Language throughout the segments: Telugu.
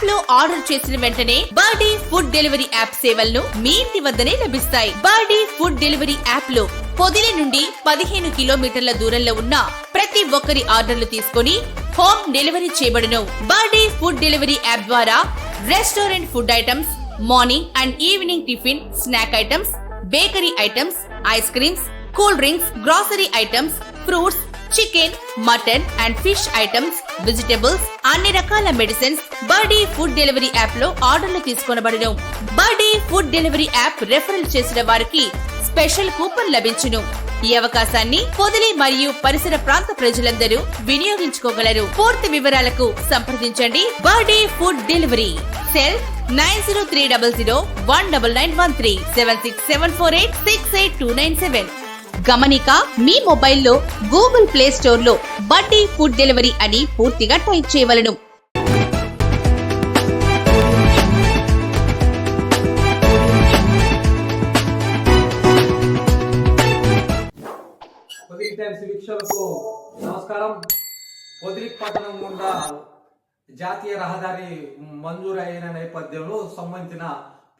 యాప్లో ఆర్డర్ చేసిన వెంటనే బర్డీ ఫుడ్ డెలివరీ యాప్ సేవలను మీ ఇంటి వద్దనే లభిస్తాయి. బర్డీ ఫుడ్ డెలివరీ యాప్లో పొదిలి నుండి పదిహేను కిలోమీటర్ల దూరంలో ఉన్న ప్రతి ఒక్కరి ఆర్డర్లు తీసుకొని హోమ్ డెలివరీ చేయబడును. బర్డీ ఫుడ్ డెలివరీ యాప్ ద్వారా restaurant food items morning and evening tiffin snack items bakery items ice creams cool drinks grocery items fruits chicken mutton and fish items vegetables అన్ని రకాల మెడిసిన్స్ బర్డీ ఫుడ్ డెలివరీ యాప్లో ఆర్డర్లు తీసుకొనబడును. Birdie food delivery app referral చేసిన వారికి స్పెషల్ కూపన్ లభించును. ఈ అవకాశాన్ని పొదిలి మరియు పరిసర ప్రాంత ప్రజలందరూ వినియోగించుకోగలరు. పూర్తి వివరాలకు సంప్రదించండి Birdie food delivery. Cell nine zero three double zero one double nine one three seven six seven four eight six eight two nine seven. గమనిక మీ మొబైల్లో గూగుల్ ప్లే స్టోర్లో బడ్డీ ఫుడ్ డెలివరీ అని పూర్తిగా టైప్ చేయవలను. నమస్కారం. పట్టణం గుండా జాతీయ రహదారి మంజూరు అయిన నేపథ్యంలో సంబంధించిన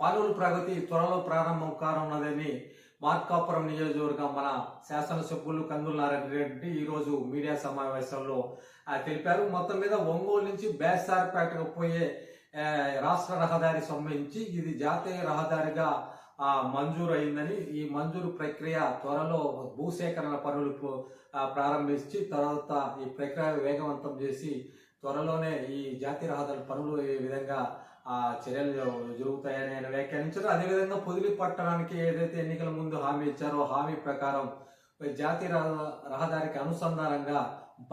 పనుల ప్రగతి త్వరలో ప్రారంభం కానున్నదని మార్కాపురం నియోజకవర్గం మన శాసనసభ్యులు కందుల నారాయణ రెడ్డి ఈరోజు మీడియా సమావేశంలో తెలిపారు. మొత్తం మీద ఒంగోలు నుంచి బేసార్పేటకు పోయే రాష్ట్ర రహదారి సంబంధించి ఇది జాతీయ రహదారిగా మంజూరు అయిందని ఈ మంజూరు ప్రక్రియ త్వరలో భూసేకరణ పనులు ప్రారంభించి తర్వాత ఈ ప్రక్రియ వేగవంతం చేసి త్వరలోనే ఈ జాతీయ రహదారి పనులు ఈ విధంగా ఆ చర్యలు జరుగుతాయని ఆయన వ్యాఖ్యానించారు. అదేవిధంగా పొదిలి పట్టణానికి ఏదైతే ఎన్నికల ముందు హామీ ఇచ్చారో హామీ ప్రకారం జాతీయ రహ- రహదారికి అనుసంధానంగా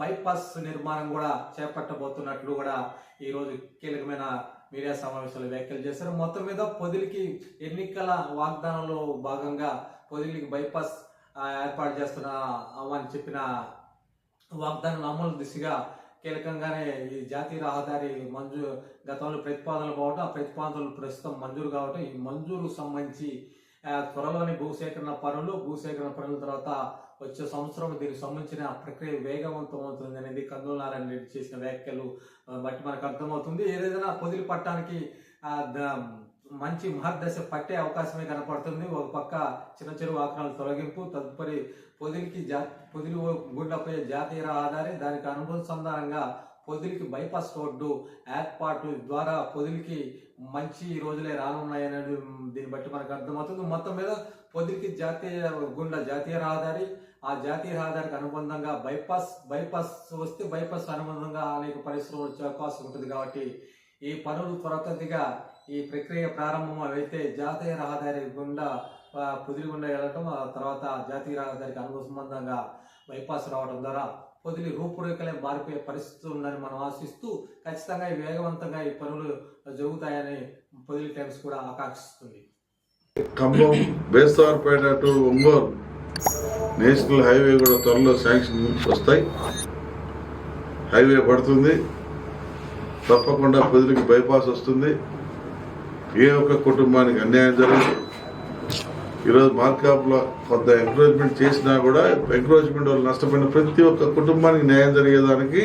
బైపాస్ నిర్మాణం కూడా చేపట్టబోతున్నట్లు కూడా ఈరోజు కీలకమైన మీడియా సమావేశాలు వ్యాఖ్యలు చేశారు. మొత్తం మీద పొదిలికి ఎన్నికల వాగ్దానంలో భాగంగా పొదిలికి బైపాస్ ఏర్పాటు చేస్తున్నా అని చెప్పిన వాగ్దానం అమలు దిశగా కీలకంగానే ఈ జాతీయ రహదారి మంజూ గతంలో ప్రతిపాదనలు కావటం ఆ ప్రతిపాదనలు ప్రస్తుతం మంజూరు కావటం. ఈ మంజూరు సంబంధించి త్వరలోని భూసేకరణ పనులు భూసేకరణ పనుల తర్వాత వచ్చే సంవత్సరం దీనికి సంబంధించిన ప్రక్రియ వేగవంతం అవుతుంది అనేది కందుల నారాయణ రెడ్డి చేసిన వ్యాఖ్యలు బట్టి మనకు అర్థమవుతుంది. ఏదైనా పొదిలి పట్టడానికి మంచి మహర్దశ పట్టే అవకాశమే కనపడుతుంది. ఒక పక్క చిన్న చిరు వాహనాల తొలగింపు తదుపరి పొదిలికి జా పొదిలి గుండెపై జాతీయ రహదారి దానికి అనుసంధానంగా పొదిలికి బైపాస్ రోడ్డు ఏర్పాటు ద్వారా పొదిలికి మంచి రోజులే రానున్నాయనేది దీన్ని బట్టి మనకు అర్థమవుతుంది. మొత్తం మీద పొదిలికి జాతీయ గుండా జాతీయ రహదారి ఆ జాతీయ రహదారికి అనుబంధంగా బైపాస్ బైపాస్ వస్తే బైపాస్ అనుబంధంగా అనేక పరిశ్రమలు వచ్చే అవకాశం ఉంటుంది కాబట్టి ఈ పనులు త్వరతగా ఈ ప్రక్రియ ప్రారంభం అయితే జాతీయ రహదారి గుండా ఆ, పొదిలి గుండా వెళ్ళటం ఆ తర్వాత జాతీయ రహదారికి అనుసంబంధంగా బైపాస్ రావడం ద్వారా పొదిలి రూపురేఖలే మారిపోయే పరిస్థితి ఉందని మనం ఆశిస్తూ ఖచ్చితంగా వేగవంతంగా ఈ పనులు జరుగుతాయని పొదిలి టైమ్స్ కూడా ఆకాంక్షిస్తుంది. Khammam Bestarpeta to Ongole national highway కూడా త్వరలో శాంక్షన్ వస్తాయి. హైవే పడుతుంది. తప్పకుండా పొదిలికి బైపాస్ వస్తుంది. ఏ ఒక్క కుటుంబానికి అన్యాయం జరగదు. ఈరోజు మార్కాప్లో కొంత ఎంకరేజ్మెంట్ చేసినా కూడా ఎంకరేజ్మెంట్ వల్ల నష్టపోయిన ప్రతి ఒక్క కుటుంబానికి న్యాయం జరిగేదానికి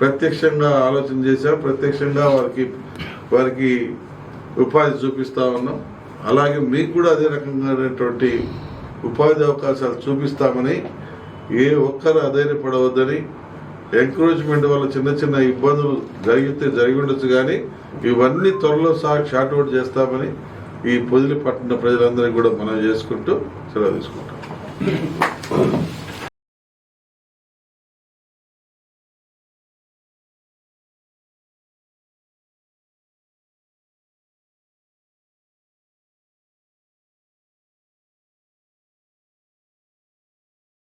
ప్రత్యక్షంగా ఆలోచన చేశాం ప్రత్యక్షంగా వారికి వారికి ఉపాధి చూపిస్తా ఉన్నాం. అలాగే మీకు కూడా అదే రకమైనటువంటి ఉపాధి అవకాశాలు చూపిస్తామని ఏ ఒక్కరు అధైర్యపడవద్దని ఎంకరేజ్మెంట్ వల్ల చిన్న చిన్న ఇబ్బందులు జరిగితే జరిగి ఉండొచ్చు కానీ ఇవన్నీ త్వరలో సాగు షార్ట్ అవుట్ చేస్తామని ఈ పొదిలి పట్టణ ప్రజలందరికీ కూడా మనం చేసుకుంటూ సెలవు తీసుకుంటాం.